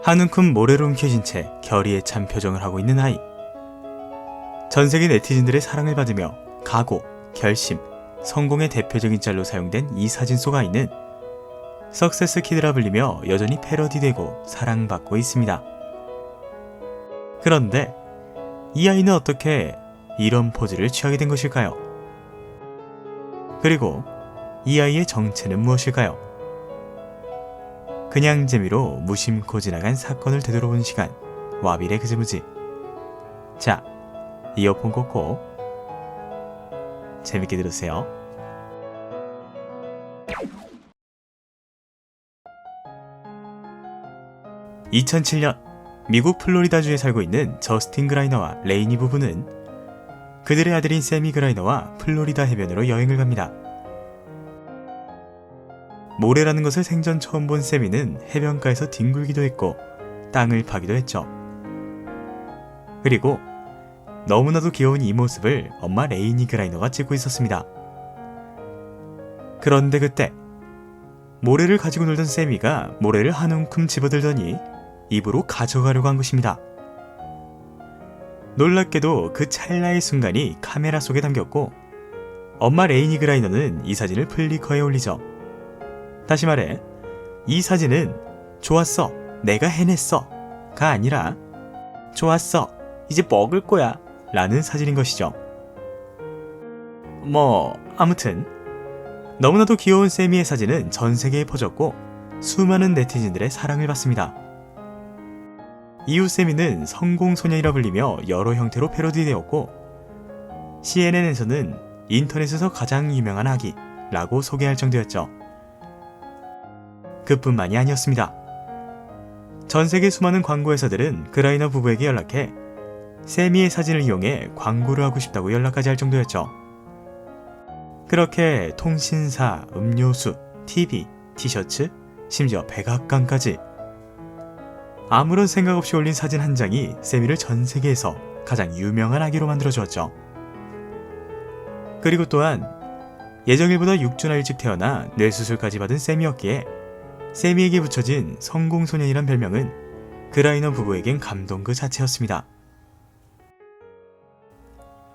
한 움큼 모래로 움켜진 채 결의에 찬 표정을 하고 있는 아이. 전 세계 네티즌들의 사랑을 받으며 각오, 결심, 성공의 대표적인 짤로 사용된 이 사진 속 아이는 석세스 키드라 불리며 여전히 패러디되고 사랑받고 있습니다. 그런데 이 아이는 어떻게 이런 포즈를 취하게 된 것일까요? 그리고 이 아이의 정체는 무엇일까요? 그냥 재미로 무심코 지나간 사건을 되돌아보는 시간 와비의 그즈무지 자 이어폰 꽂고 재밌게 들으세요. 2007년 미국 플로리다주에 살고 있는 저스틴 그라이너와 레이니 부부는 그들의 아들인 세미 그라이너와 플로리다 해변으로 여행을 갑니다. 모래라는 것을 생전 처음 본 세미는 해변가에서 뒹굴기도 했고 땅을 파기도 했죠. 그리고 너무나도 귀여운 이 모습을 엄마 레이니 그라이너가 찍고 있었습니다. 그런데 그때 모래를 가지고 놀던 세미가 모래를 한 움큼 집어들더니 입으로 가져가려고 한 것입니다. 놀랍게도 그 찰나의 순간이 카메라 속에 담겼고 엄마 레이니 그라이너는 이 사진을 플리커에 올리죠. 다시 말해 이 사진은 좋았어 내가 해냈어 가 아니라 좋았어 이제 먹을 거야 라는 사진인 것이죠. 뭐 아무튼 너무나도 귀여운 세미의 사진은 전 세계에 퍼졌고 수많은 네티즌들의 사랑을 받습니다. 이후 세미는 성공 소녀이라 불리며 여러 형태로 패러디되었고 CNN에서는 인터넷에서 가장 유명한 아기라고 소개할 정도였죠. 그뿐만이 아니었습니다. 전 세계 수많은 광고 회사들은 그라이너 부부에게 연락해 세미의 사진을 이용해 광고를 하고 싶다고 연락까지 할 정도였죠. 그렇게 통신사, 음료수, TV, 티셔츠, 심지어 백악관까지 아무런 생각 없이 올린 사진 한 장이 세미를 전 세계에서 가장 유명한 아기로 만들어 주었죠. 그리고 또한 예정일보다 6주나 일찍 태어나 뇌수술까지 받은 세미였기에 세미에게 붙여진 성공소년이란 별명은 그라이너 부부에겐 감동 그 자체였습니다.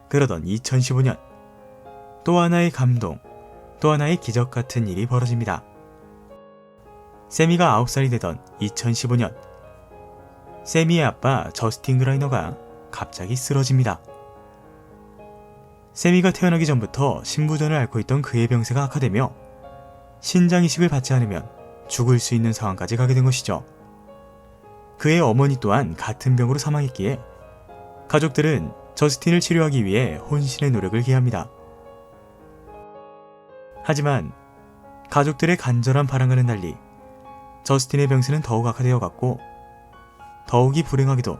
그러던 2015년 또 하나의 감동, 또 하나의 기적 같은 일이 벌어집니다. 세미가 9살이 되던 2015년 세미의 아빠 저스틴 그라이너가 갑자기 쓰러집니다. 세미가 태어나기 전부터 신부전을 앓고 있던 그의 병세가 악화되며 신장 이식을 받지 않으면 죽을 수 있는 상황까지 가게 된 것이죠. 그의 어머니 또한 같은 병으로 사망했기에 가족들은 저스틴을 치료하기 위해 혼신의 노력을 기합니다. 하지만 가족들의 간절한 바람과는 달리 저스틴의 병세는 더욱 악화되어 갔고 더욱이 불행하게도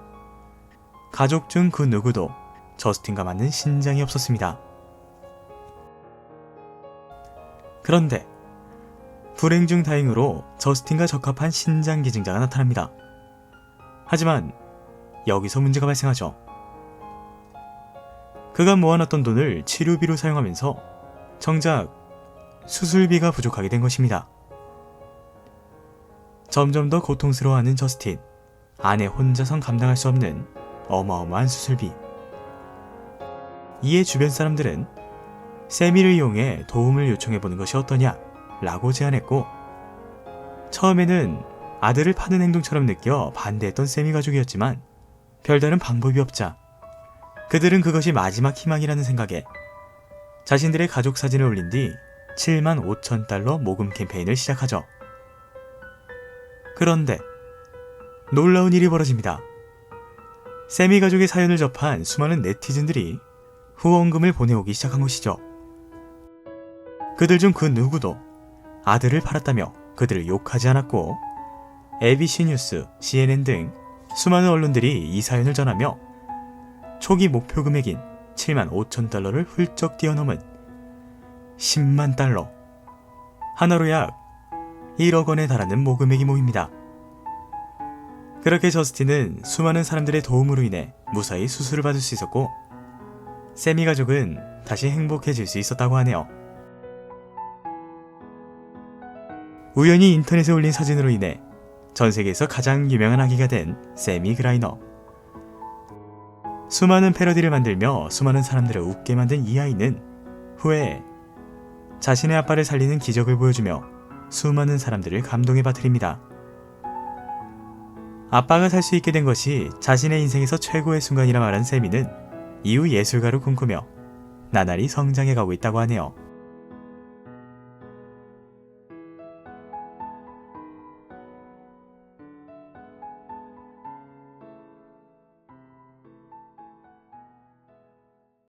가족 중 그 누구도 저스틴과 맞는 신장이 없었습니다. 그런데 불행 중 다행으로 저스틴과 적합한 신장 기증자가 나타납니다. 하지만 여기서 문제가 발생하죠. 그가 모아놨던 돈을 치료비로 사용하면서 정작 수술비가 부족하게 된 것입니다. 점점 더 고통스러워하는 저스틴. 아내 혼자선 감당할 수 없는 어마어마한 수술비. 이에 주변 사람들은 세미를 이용해 도움을 요청해보는 것이 어떠냐 라고 제안했고 처음에는 아들을 파는 행동처럼 느껴 반대했던 세미 가족이었지만 별다른 방법이 없자 그들은 그것이 마지막 희망이라는 생각에 자신들의 가족 사진을 올린 뒤 7만 5천 달러 모금 캠페인을 시작하죠. 그런데 놀라운 일이 벌어집니다. 세미 가족의 사연을 접한 수많은 네티즌들이 후원금을 보내오기 시작한 것이죠. 그들 중 그 누구도 아들을 팔았다며 그들을 욕하지 않았고 ABC 뉴스, CNN 등 수많은 언론들이 이 사연을 전하며 초기 목표 금액인 7만 5천 달러를 훌쩍 뛰어넘은 10만 달러. 하나로 약 1억 원에 달하는 모금액이 모입니다. 그렇게 저스틴은 수많은 사람들의 도움으로 인해 무사히 수술을 받을 수 있었고, 세미 가족은 다시 행복해질 수 있었다고 하네요. 우연히 인터넷에 올린 사진으로 인해 전 세계에서 가장 유명한 아기가 된 세미 그라이너. 수많은 패러디를 만들며 수많은 사람들을 웃게 만든 이 아이는 후에 자신의 아빠를 살리는 기적을 보여주며 수많은 사람들을 감동에 빠뜨립니다. 아빠가 살 수 있게 된 것이 자신의 인생에서 최고의 순간이라 말한 세미는 이후 예술가로 꿈꾸며 나날이 성장해 가고 있다고 하네요.